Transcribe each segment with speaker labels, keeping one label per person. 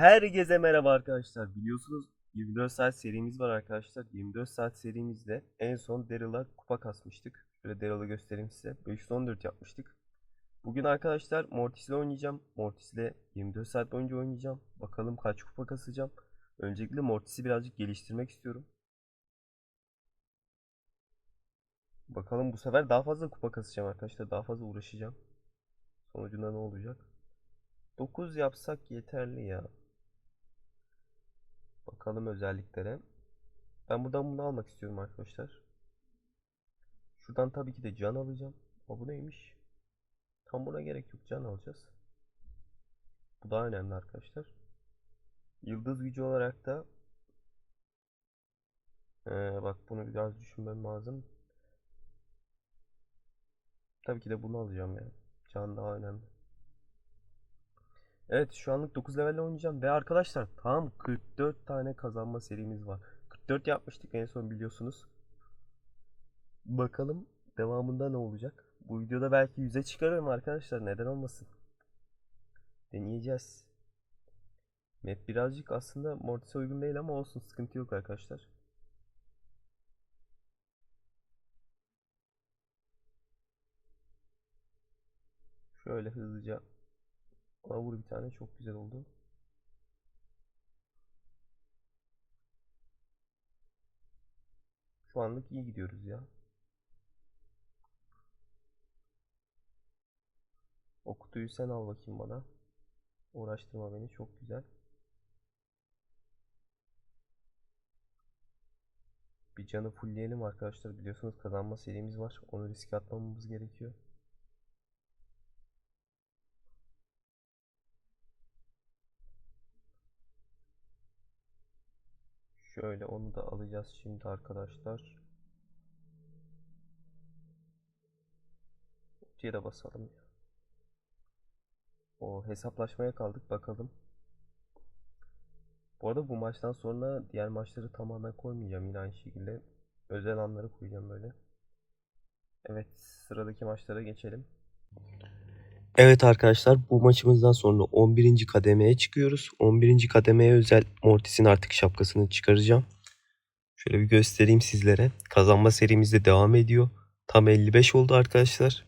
Speaker 1: Herkese merhaba arkadaşlar. Biliyorsunuz 24 saat serimiz var arkadaşlar. 24 saat serimizde en son Daryl'a kupa kasmıştık. Şöyle Daryl'ı göstereyim size. 514 yapmıştık. Bugün arkadaşlar Mortis'le oynayacağım. Mortis'le 24 saat boyunca oynayacağım. Bakalım kaç kupa kasacağım. Öncelikle Mortis'i birazcık geliştirmek istiyorum. Bakalım bu sefer daha fazla kupa kasacağım arkadaşlar. Daha fazla uğraşacağım. Sonucunda ne olacak? 9 yapsak yeterli ya. Bakalım özelliklere. Ben buradan bunu almak istiyorum arkadaşlar. Şuradan tabii ki de can alacağım. Ama bu neymiş? Tam buna gerek yok. Can alacağız. Bu daha önemli arkadaşlar. Yıldız gücü olarak da ee, bak bunu biraz düşünmem lazım. Tabii ki de bunu alacağım ya. Can daha önemli. Evet şu anlık 9 levelle oynayacağım ve arkadaşlar tam 44 tane kazanma serimiz var. 44 yapmıştık en son biliyorsunuz. Bakalım devamında ne olacak. Bu videoda belki 100'e çıkarırım arkadaşlar neden olmasın. Deneyeceğiz. Map birazcık aslında Mortis'e uygun değil ama olsun sıkıntı yok arkadaşlar. Şöyle hızlıca ona vur bir tane çok güzel oldu. Şu anlık iyi gidiyoruz ya. O kutuyu sen al bakayım bana. Uğraştırma beni çok güzel. Bir canı fullleyelim arkadaşlar. Biliyorsunuz kazanma serimiz var. Onu riske atmamamız gerekiyor. Şöyle onu da alacağız şimdi arkadaşlar. Ultiye de basalım. O hesaplaşmaya kaldık bakalım. Bu arada bu maçtan sonra diğer maçları tamamen koymayacağım yine aynı şekilde. Özel anları koyacağım böyle. Evet sıradaki maçlara geçelim. Evet arkadaşlar bu maçımızdan sonra 11. kademeye çıkıyoruz. 11. kademeye özel Mortis'in artık şapkasını çıkaracağım. Şöyle bir göstereyim sizlere. Kazanma serimizde devam ediyor. Tam 55 oldu arkadaşlar.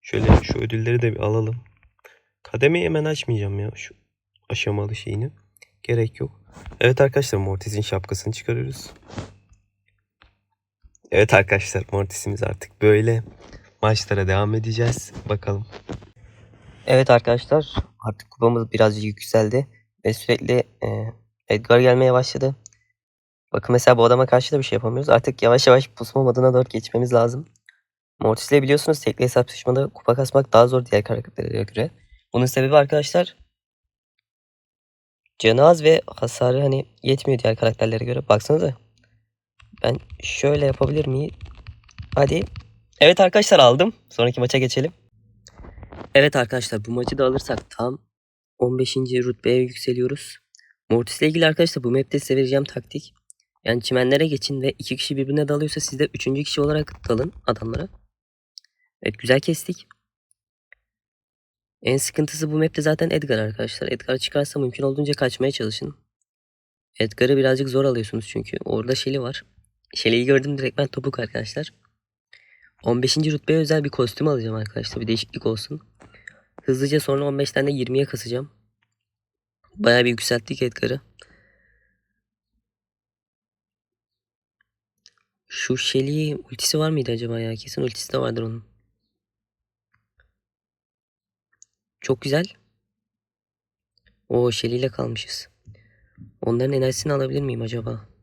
Speaker 1: Şöyle şu ödülleri de bir alalım. Kademeyi hemen açmayacağım ya şu aşamalı şeyini. Gerek yok. Evet arkadaşlar Mortis'in şapkasını çıkarıyoruz. Evet arkadaşlar Mortis'imiz artık böyle. Maçlara devam edeceğiz. Bakalım.
Speaker 2: Evet arkadaşlar artık kupamız birazcık yükseldi ve sürekli e, Edgar gelmeye başladı. Bakın mesela bu adama karşı da bir şey yapamıyoruz. Artık yavaş yavaş pusma moduna doğru geçmemiz lazım. Mortis'le biliyorsunuz tekli hesaplaşmada kupa kasmak daha zor diğer karakterlere göre. Bunun sebebi arkadaşlar canı az ve hasarı hani yetmiyor diğer karakterlere göre. Baksanıza. Ben şöyle yapabilir miyim? Hadi. Evet arkadaşlar aldım. Sonraki maça geçelim. Evet arkadaşlar bu maçı da alırsak tam 15. rütbeye yükseliyoruz. Mortis ile ilgili arkadaşlar bu map'te size vereceğim taktik. Yani çimenlere geçin ve iki kişi birbirine dalıyorsa siz de üçüncü kişi olarak dalın adamlara. Evet güzel kestik. En sıkıntısı bu map'te zaten Edgar arkadaşlar. Edgar çıkarsa mümkün olduğunca kaçmaya çalışın. Edgar'ı birazcık zor alıyorsunuz çünkü. Orada Shelly var. Shelly'yi gördüm direkt ben topuk arkadaşlar. 15. rütbeye özel bir kostüm alacağım arkadaşlar. Bir değişiklik olsun. Hızlıca sonra 15'ten de 20'ye kasacağım. Bayağı bir yükselttik Edgar'ı. Şu Shelly ultisi var mıydı acaba ya? Kesin ultisi de vardır onun. Çok güzel. O Shelly ile kalmışız. Onların enerjisini alabilir miyim acaba?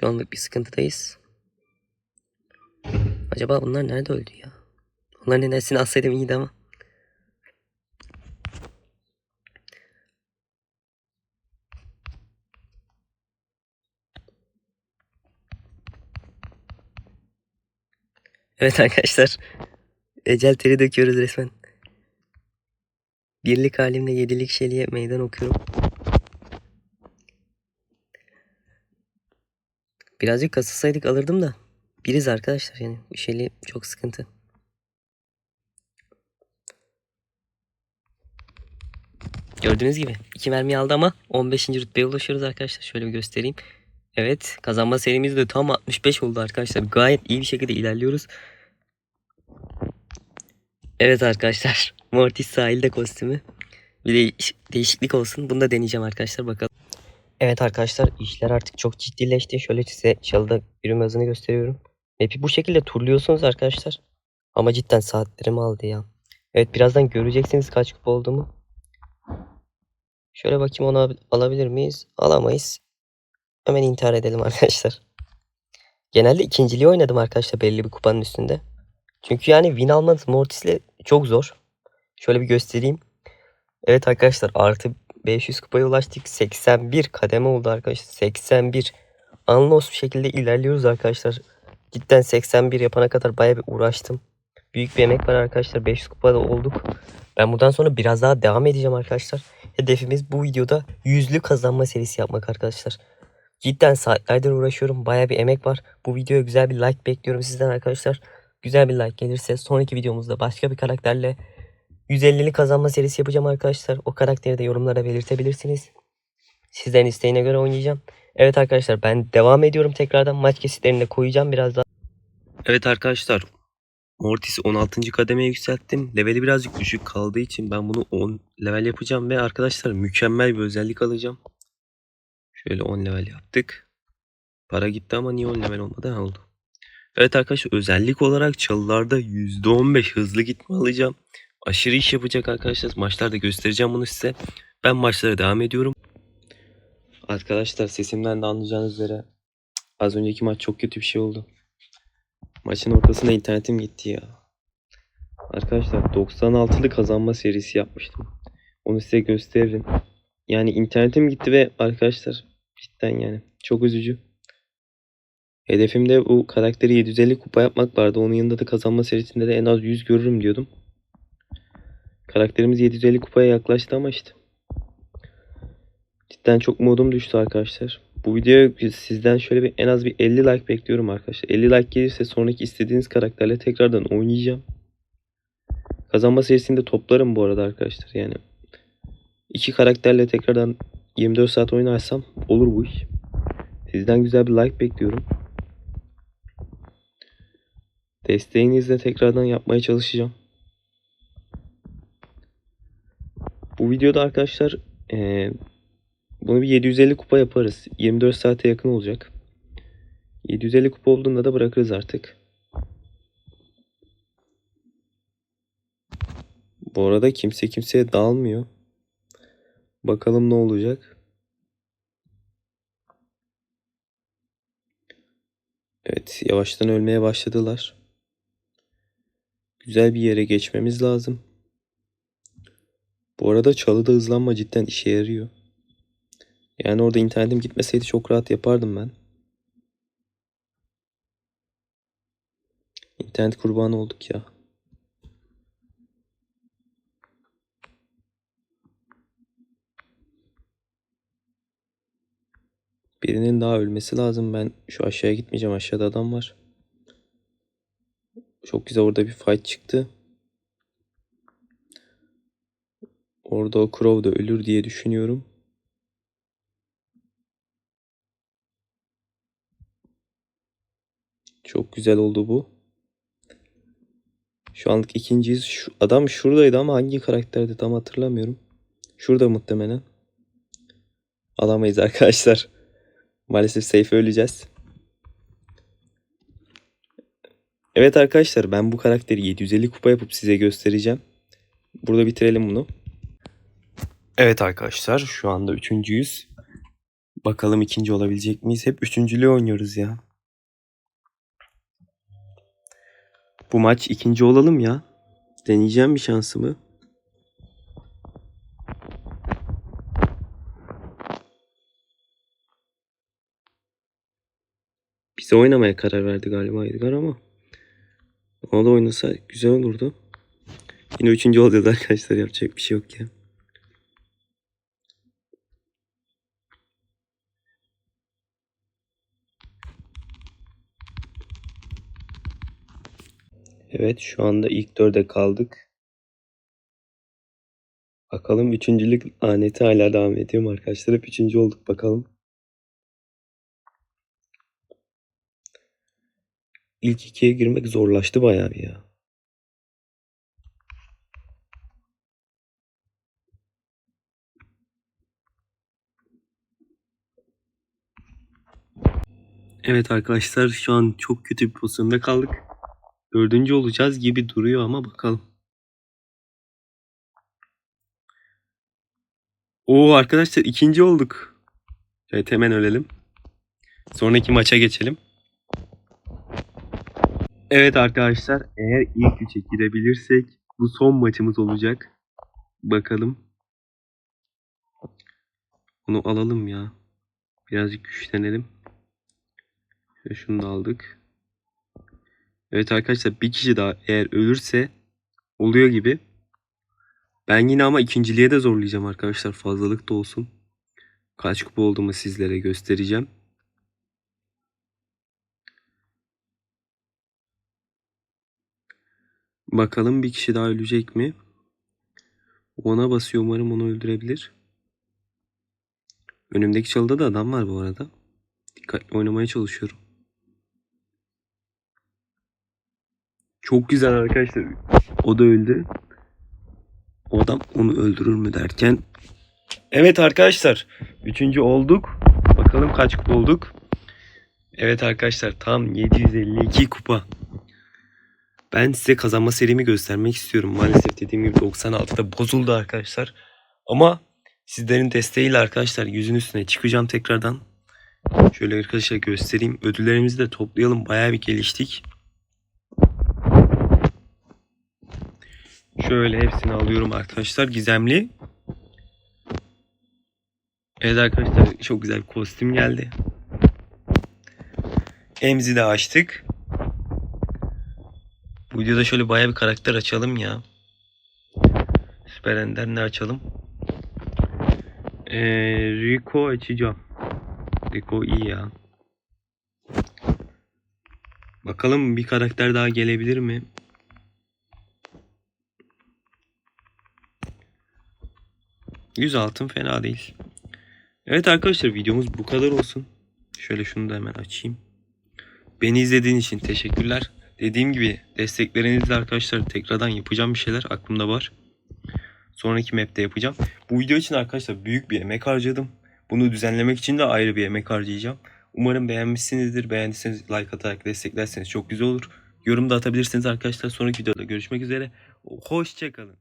Speaker 2: Şu anlık bir sıkıntıdayız. Acaba bunlar nerede öldü ya? Onların enerjisini alsaydım iyiydi ama. Evet arkadaşlar. Ecel teri döküyoruz resmen. Birlik halimle yedilik şeliğe meydan okuyorum. Birazcık kasılsaydık alırdım da. Biriz arkadaşlar yani. Üşeli çok sıkıntı. Gördüğünüz gibi iki mermi aldı ama 15. rütbeye ulaşıyoruz arkadaşlar. Şöyle bir göstereyim. Evet kazanma serimiz de tam 65 oldu arkadaşlar. Gayet iyi bir şekilde ilerliyoruz. Evet arkadaşlar. Mortis sahilde kostümü. Bir de değişiklik olsun. Bunu da deneyeceğim arkadaşlar bakalım. Evet arkadaşlar işler artık çok ciddileşti. Şöyle size çalıda yürüme hızını gösteriyorum. Map'i bu şekilde turluyorsunuz arkadaşlar. Ama cidden saatlerimi aldı ya. Evet birazdan göreceksiniz kaç kupa olduğumu. Şöyle bakayım onu al- alabilir miyiz? Alamayız. Hemen intihar edelim arkadaşlar. Genelde ikinciliği oynadım arkadaşlar belli bir kupanın üstünde. Çünkü yani win almanız Mortis'le çok zor. Şöyle bir göstereyim. Evet arkadaşlar artı 500 kupaya ulaştık. 81 kademe oldu arkadaşlar. 81. Anlos bir şekilde ilerliyoruz arkadaşlar. Cidden 81 yapana kadar bayağı bir uğraştım. Büyük bir emek var arkadaşlar. 500 kupada olduk. Ben buradan sonra biraz daha devam edeceğim arkadaşlar. Hedefimiz bu videoda yüzlü kazanma serisi yapmak arkadaşlar. Cidden saatlerdir uğraşıyorum. Bayağı bir emek var. Bu videoya güzel bir like bekliyorum sizden arkadaşlar. Güzel bir like gelirse sonraki videomuzda başka bir karakterle 150'li kazanma serisi yapacağım arkadaşlar. O karakteri de yorumlara belirtebilirsiniz. Sizlerin isteğine göre oynayacağım. Evet arkadaşlar ben devam ediyorum tekrardan. Maç kesitlerini de koyacağım biraz daha. Evet arkadaşlar. Mortis'i 16. kademeye yükselttim. Leveli birazcık düşük kaldığı için ben bunu 10 level yapacağım ve arkadaşlar mükemmel bir özellik alacağım. Şöyle 10 level yaptık. Para gitti ama niye 10 level olmadı? Ha oldu. Evet arkadaşlar özellik olarak çalılarda %15 hızlı gitme alacağım. Aşırı iş yapacak arkadaşlar. Maçlarda göstereceğim bunu size. Ben maçlara devam ediyorum. Arkadaşlar sesimden de anlayacağınız üzere az önceki maç çok kötü bir şey oldu. Maçın ortasında internetim gitti ya. Arkadaşlar 96'lı kazanma serisi yapmıştım. Onu size gösteririm. Yani internetim gitti ve arkadaşlar cidden yani çok üzücü. Hedefimde bu karakteri 750 kupa yapmak vardı. Onun yanında da kazanma serisinde de en az 100 görürüm diyordum. Karakterimiz 750 kupaya yaklaştı ama işte. Cidden çok modum düştü arkadaşlar. Bu videoya sizden şöyle bir en az bir 50 like bekliyorum arkadaşlar. 50 like gelirse sonraki istediğiniz karakterle tekrardan oynayacağım. Kazanma serisinde toplarım bu arada arkadaşlar. Yani iki karakterle tekrardan 24 saat oynarsam olur bu iş. Sizden güzel bir like bekliyorum. Desteğinizle tekrardan yapmaya çalışacağım. Bu videoda arkadaşlar eee, bunu bir 750 kupa yaparız. 24 saate yakın olacak. 750 kupa olduğunda da bırakırız artık. Bu arada kimse kimseye dağılmıyor. Bakalım ne olacak. Evet, yavaştan ölmeye başladılar. Güzel bir yere geçmemiz lazım. Bu arada çalıda hızlanma cidden işe yarıyor. Yani orada internetim gitmeseydi çok rahat yapardım ben. İnternet kurbanı olduk ya. Birinin daha ölmesi lazım. Ben şu aşağıya gitmeyeceğim. Aşağıda adam var. Çok güzel orada bir fight çıktı. Orada o Crow da ölür diye düşünüyorum. Çok güzel oldu bu. Şu anlık ikinciyiz. Şu, adam şuradaydı ama hangi karakterdi tam hatırlamıyorum. Şurada muhtemelen. Alamayız arkadaşlar. Maalesef safe öleceğiz. Evet arkadaşlar ben bu karakteri 750 kupa yapıp size göstereceğim. Burada bitirelim bunu. Evet arkadaşlar şu anda üçüncüyüz. Bakalım ikinci olabilecek miyiz? Hep üçüncülüğü oynuyoruz ya. Bu maç ikinci olalım ya. Deneyeceğim bir şansımı. Bize oynamaya karar verdi galiba Edgar ama. Ona da oynasa güzel olurdu. Yine üçüncü olacağız arkadaşlar yapacak bir şey yok ya. Evet şu anda ilk dörde kaldık.
Speaker 1: Bakalım üçüncülük laneti hala devam ediyor mu arkadaşlar? Hep üçüncü olduk bakalım. İlk ikiye girmek zorlaştı bayağı bir ya. Evet arkadaşlar şu an çok kötü bir pozisyonda kaldık. Dördüncü olacağız gibi duruyor ama bakalım. Oo arkadaşlar ikinci olduk. Evet hemen ölelim. Sonraki maça geçelim. Evet arkadaşlar eğer ilk üçe girebilirsek bu son maçımız olacak. Bakalım. Bunu alalım ya. Birazcık güçlenelim. Şunu da aldık. Evet arkadaşlar bir kişi daha eğer ölürse oluyor gibi. Ben yine ama ikinciliğe de zorlayacağım arkadaşlar. Fazlalık da olsun. Kaç kupa olduğumu sizlere göstereceğim. Bakalım bir kişi daha ölecek mi? Ona basıyor umarım onu öldürebilir. Önümdeki çalıda da adam var bu arada. Dikkatli oynamaya çalışıyorum. Çok güzel arkadaşlar. O da öldü. O adam onu öldürür mü derken. Evet arkadaşlar. Üçüncü olduk. Bakalım kaç kupa olduk. Evet arkadaşlar tam 752 kupa. Ben size kazanma serimi göstermek istiyorum. Maalesef dediğim gibi 96'da bozuldu arkadaşlar. Ama sizlerin desteğiyle arkadaşlar yüzün üstüne çıkacağım tekrardan. Şöyle arkadaşlar göstereyim. Ödüllerimizi de toplayalım. Bayağı bir geliştik. Şöyle hepsini alıyorum arkadaşlar. Gizemli. Evet arkadaşlar çok güzel bir kostüm geldi. Emzi de açtık. Bu videoda şöyle bayağı bir karakter açalım ya. Süper Ender ne açalım? Ee, Rico açacağım. Rico iyi ya. Bakalım bir karakter daha gelebilir mi? Yüz altın fena değil. Evet arkadaşlar videomuz bu kadar olsun. Şöyle şunu da hemen açayım. Beni izlediğin için teşekkürler. Dediğim gibi desteklerinizle arkadaşlar tekrardan yapacağım bir şeyler aklımda var. Sonraki map'te yapacağım. Bu video için arkadaşlar büyük bir emek harcadım. Bunu düzenlemek için de ayrı bir emek harcayacağım. Umarım beğenmişsinizdir. Beğendiyseniz like atarak desteklerseniz çok güzel olur. Yorum da atabilirsiniz arkadaşlar. Sonraki videoda görüşmek üzere. Hoşçakalın.